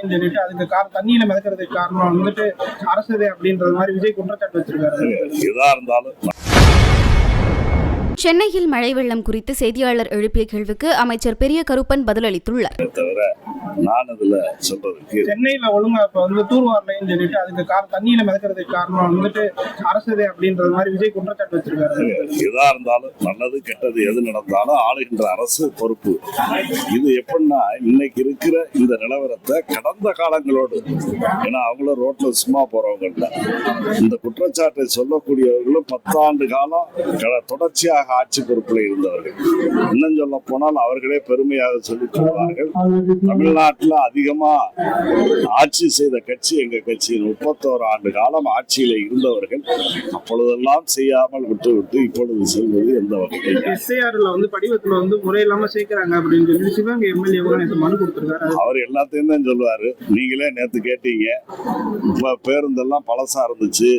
இல்லைன்னு சொல்லிட்டு அதுக்கு கார் தண்ணியில மிதக்கிறதுக்கு காரணம் வந்துட்டு அரசு அப்படின்றது மாதிரி விஜய் குற்றச்சாட்டு வச்சிருக்காரு. எதா இருந்தாலும் சென்னையில் மழை வெள்ளம் குறித்து செய்தியாளர் எழுப்பிய கேள்விக்கு அமைச்சர் பெரிய கருப்பன் பதிலளித்துள்ளார். தவிர நான் அதுல சொல்றதுக்கு சென்னையில ஒழுங்கா இப்ப வந்து தூர்வாரலைன்னு சொல்லிட்டு அதுக்கு காரணம் தண்ணியில மிதக்கிறதுக்கு காரணம் வந்துட்டு அரசு அப்படின்றது மாதிரி விஜய் குற்றச்சாட்டு வச்சிருக்காரு. எதா இருந்தாலும் நல்லது கெட்டது எது நடந்தாலும் ஆளுகின்ற அரசு பொறுப்பு. இது எப்படின்னா இன்னைக்கு இருக்கிற இந்த நிலவரத்தை கடந்த காலங்களோடு ஏன்னா அவங்களும் ரோட்ல சும்மா போறவங்க இல்ல. இந்த குற்றச்சாட்டை சொல்லக்கூடியவர்களும் பத்தாண்டு காலம் க- ஆட்சி பொறுப்பில் இருந்தவர்கள். இன்னும் சொல்ல போனால் அவர்களே பெருமையாக சொல்லிக் கொள்வார்கள். தமிழ்நாட்டில் அதிகமா ஆட்சி செய்த கட்சி எங்க கட்சி முப்பத்தோரு ஆண்டு காலம் ஆட்சியில இருந்தவர்கள். அப்பொழுதெல்லாம் செய்யாமல் விட்டு விட்டு இப்பொழுது செல்வது எந்த வகையில் எஸ்ஐஆர்ல வந்து படிவத்துல வந்து முறையில்லாம சேர்க்கிறாங்க அப்படின்னு சொல்லி சிவகங்கை எம்எல்ஏ மனு கொடுத்திருக்காரு. அவர் எல்லாத்தையும் தான் சொல்லுவாரு. நீங்களே நேத்து கேட்டீங்க. இப்ப பேருந்தெல்லாம் பழசா இருந்துச்சு.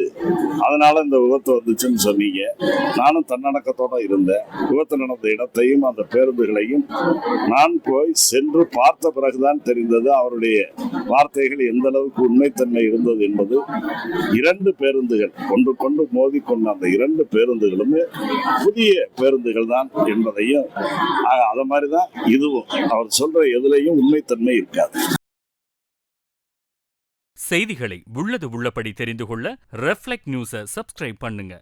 அதனால இந்த விபத்து வந்துச்சுன்னு சொன்னீங்க. நானும் தன்னடக்கத்தோட இருந்தேன் விபத்து நடந்த இடத்தையும் அந்த பேருந்துகளையும் நான் போய் சென்று பார்த்த பிறகுதான் தெரிந்தது அவருடைய வார்த்தைகள் எந்த அளவுக்கு உண்மைத்தன்மை இருந்தது என்பது. இரண்டு பேருந்துகள் ஒன்று கொண்டு மோதிக்கொண்ட அந்த இரண்டு பேருந்துகளுமே புதிய பேருந்துகள் தான் என்பதையும் அதை மாதிரிதான் மாதிரி தான் இதுவும். அவர் சொல்ற எதுலையும் உண்மைத்தன்மை இருக்காது. செய்திகளை உள்ளது உள்ளபடி தெரிந்து கொள்ள ரெஃப்ளெக்ட் நியூஸை சப்ஸ்கிரைப் பண்ணுங்க.